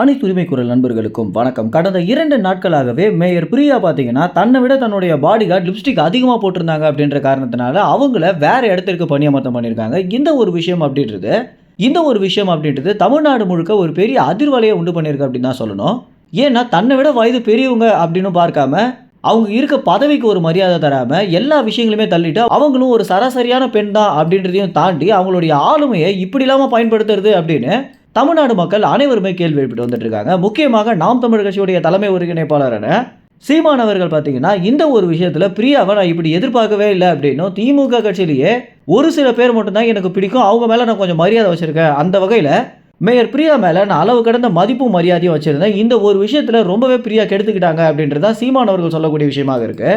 அனைத்து உரிமை குரல் நண்பர்களுக்கும் வணக்கம். கடந்த இரண்டு நாட்களாகவே மேயர் பிரியா பார்த்தீங்கன்னா தன்னை விட தன்னுடைய பாடி கார்டு லிப்ஸ்டிக் அதிகமாக போட்டிருந்தாங்க அப்படின்ற காரணத்தினால அவங்கள வேற இடத்திற்கு பணியமர்த்தம் பண்ணியிருக்காங்க. இந்த ஒரு விஷயம் அப்படின்றது இந்த ஒரு விஷயம் அப்படின்றது தமிழ்நாடு முழுக்க ஒரு பெரிய அதிர்வலையை உண்டு பண்ணியிருக்கு அப்படின்னு தான் சொல்லணும். ஏன்னா தன்னை விட வயது பெரியவங்க அப்படின்னு பார்க்காம அவங்க இருக்க பதவிக்கு ஒரு மரியாதை தராமல் எல்லா விஷயங்களுமே தள்ளிட்டு அவங்களும் ஒரு சராசரியான பெண் தான் அப்படின்றதையும் தாண்டி அவங்களுடைய ஆளுமையை இப்படி இல்லாமல் பயன்படுத்துறது அப்படின்னு தமிழ்நாடு மக்கள் அனைவருமே கேள்வி எழுப்பிட்டு வந்துட்டு இருக்காங்க. முக்கியமாக நாம் தமிழ் கட்சியுடைய தலைமை ஒருங்கிணைப்பாளரான சீமான் அவர்கள் பார்த்தீங்கன்னா இந்த ஒரு விஷயத்தில் பிரியாவை நான் இப்படி எதிர்பார்க்கவே இல்லை அப்படின்னும் திமுக கட்சியிலேயே ஒரு சில பேர் மட்டும்தான் எனக்கு பிடிக்கும். அவங்க மேலே நான் கொஞ்சம் மரியாதை வச்சுருக்கேன். அந்த வகையில் மேயர் பிரியா மேலே நான் அளவு கடந்த மதிப்பும் மரியாதையும் வச்சுருந்தேன். இந்த ஒரு விஷயத்தில் ரொம்பவே பிரியா கெடுத்துக்கிட்டாங்க அப்படின்றது தான் சீமான் அவர்கள் சொல்லக்கூடிய விஷயமாக இருக்குது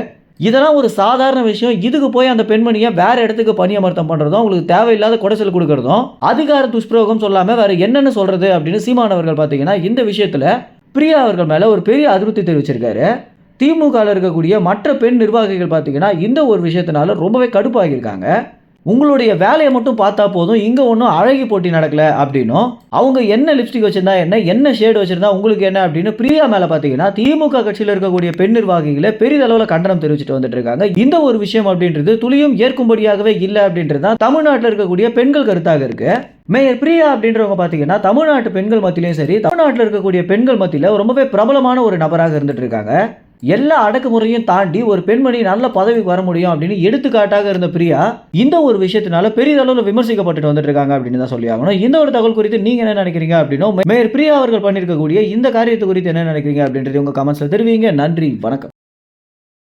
இதெல்லாம் ஒரு சாதாரண விஷயம். இதுக்கு போய் அந்த பெண்மணியை வேற இடத்துக்கு பணியமர்த்தம் பண்ணுறதும் அவங்களுக்கு தேவையில்லாத குடைச்சல் கொடுக்கறதும் அதிகார துஷ்பிரயோகம் சொல்லாமல் வேற என்னென்னு சொல்கிறது அப்படின்னு சீமானவர்கள் பார்த்தீங்கன்னா இந்த விஷயத்தில் பிரியா அவர்கள் மேலே ஒரு பெரிய அதிருப்தி தெரிவிச்சிருக்காரு. திமுகவில் இருக்கக்கூடிய மற்ற பெண் நிர்வாகிகள் பார்த்தீங்கன்னா இந்த ஒரு விஷயத்தினால ரொம்பவே கடுப்பாகியிருக்காங்க. உங்களுடைய வேலையை மட்டும் பார்த்தா போதும் இங்கே ஒன்றும் அழகி போட்டி நடக்கல அப்படின்னும் அவங்க என்ன லிப்ஸ்டிக் வச்சிருந்தா என்ன என்ன ஷேடு வச்சுருந்தா உங்களுக்கு என்ன அப்படின்னு பிரியா மேலே பார்த்தீங்கன்னா திமுக கட்சியில் இருக்கக்கூடிய பெண் நிர்வாகிகளை பெரிதளவில் கண்டனம் தெரிவிச்சுட்டு வந்துட்டு இருக்காங்க. இந்த ஒரு விஷயம் அப்படின்றது துளியும் ஏற்கும்படியாகவே இல்லை அப்படின்றது தான் தமிழ்நாட்டில் இருக்கக்கூடிய பெண்கள் கருத்தாக இருக்கு. மேயர் பிரியா அப்படின்றவங்க பார்த்தீங்கன்னா தமிழ்நாட்டு பெண்கள் மத்தியிலையும் சரி தமிழ்நாட்டில் இருக்கக்கூடிய பெண்கள் மத்தியில் ரொம்பவே பிரபலமான ஒரு நபராக இருந்துட்டு இருக்காங்க. எல்லா அடக்குமுறையும் தாண்டி ஒரு பெண்மணி நல்ல பதவிக்கு வர முடியும் அப்படின்னு எடுத்துக்காட்டாக இருந்த பிரியா இந்த ஒரு விஷயத்தினால பெரிதளவில் விமர்சிக்கப்பட்டு வந்துட்டு இருக்காங்க அப்படின்னு தான் சொல்லி ஆகணும். இந்த ஒரு தகவல் குறித்து நீங்க என்ன நினைக்கிறீங்க அப்படின்னா மேயர் பிரியா அவர்கள் பண்ணியிருக்கக்கூடிய இந்த காரியத்தை குறித்து என்ன நினைக்கிறீங்க அப்படின்றது உங்க கமெண்ட்ஸ்ல தெரிவிங்க. நன்றி வணக்கம்.